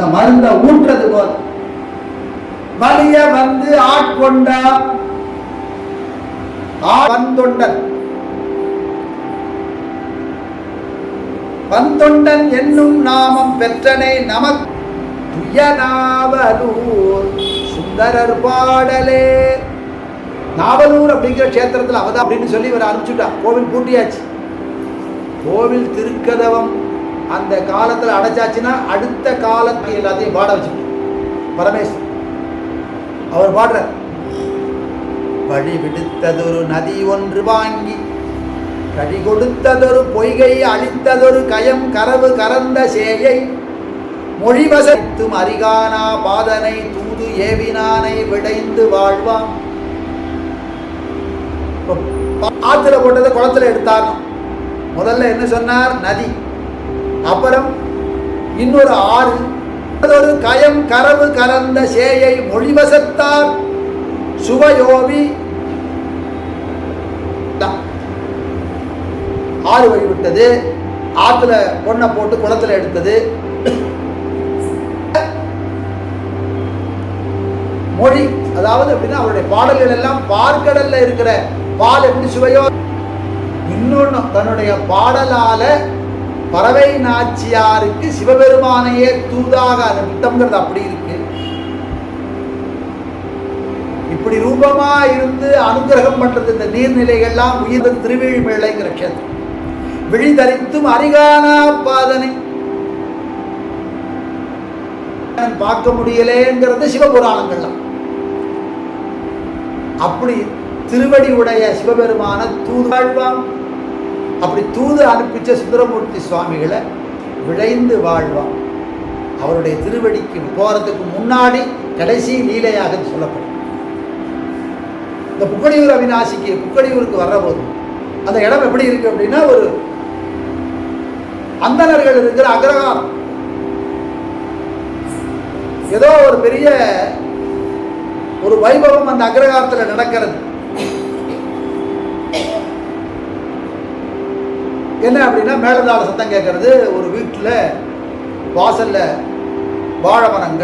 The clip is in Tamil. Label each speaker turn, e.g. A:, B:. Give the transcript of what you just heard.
A: அந்த மருந்தை ஊற்றுறது போல. வலிய வந்து ஆட்கொண்டா ஆ- வந்தொண்டன் வந்தொண்டன் என்னும் நாமம் பெற்றனை நமக் துயநாவலூர் சுந்தரர் பாடலே. நாவலூர் அப்படிங்கிற க்ஷேத்திரத்தில் அவதான் அப்படின்னு சொல்லி இவர் அனுப்பிச்சுட்டா கோவில் பூட்டியாச்சு. கோவில் திருக்கதவம் அந்த காலத்தில் அடைச்சாச்சுன்னா அடுத்த காலத்து எல்லாத்தையும் பாட வச்சுக்கணும். பரமேஸ்வரன் அவர் பாடுறார். வழி விடுத்ததொரு நதி ஒன்று வாங்கி கழி கொடுத்ததொரு பொய்கை அழித்ததொரு கயம் கரவு கரந்த சேயை மொழிவசத்தும் அரிகானா பாதனை தூது ஏவினானை விடைந்து வாழ்வான். இப்ப ஆத்துல போட்டதை குளத்துல எடுத்தாரணும். முதல்ல என்ன சொன்னார்? நதி. அப்புறம் இன்னொரு ஆறு. ஒரு கயம் கரவு கலந்த சேயை மொழிவசத்தார். சுவயோவி. ஆறு வழி விட்டது ஆத்துல பொண்ணை போட்டு குளத்துல எடுத்தது. மொழி அதாவது அப்படின்னா அவருடைய பாடல்கள் எல்லாம் பார்க்கடல்ல இருக்கிற பால் எப்படி சுவையோ. இன்னொன்னு தன்னுடைய பாடலால பறவை நாச்சியாருக்கு சிவபெருமானையே தூதாக அனுப்பிட்டோங்கிறது அப்படி இருக்கு. இப்படி ரூபமா இருந்து அனுகிரகம் பண்றது இந்த நீர்நிலைகள்லாம் உயிர் திருவிழிமேளைங்கிற க்ஷேத்திரம் விழிதரித்தும் அரிகானா பாதனை. பார்க்க முடியலேங்கிறது சிவபுராணங்கள்லாம். அப்படி திருவடி உடைய சிவபெருமான தூதாழ்வான் அப்படி தூது அனுப்பிச்ச சுந்தரமூர்த்தி சுவாமிகளை விளைந்து வாழ்வான். அவருடைய திருவடிக்கு போகிறதுக்கு முன்னாடி கடைசி லீலையாக சொல்லப்படும். இந்த புக்கடியூர் அவிநாசிக்கு புக்கடியூருக்கு வர்றபோது அந்த இடம் எப்படி இருக்கு அப்படின்னா ஒரு அந்தணர்கள் இருக்கிற அக்ரகாரம் ஏதோ ஒரு பெரிய ஒரு வைபவம் அந்த அக்ரகாரத்தில் நடக்கிறது. என்ன அப்படின்னா மேலதாள சத்தம் கேட்கறது ஒரு வீட்டில் வாசலில் வாழை மரங்கள்.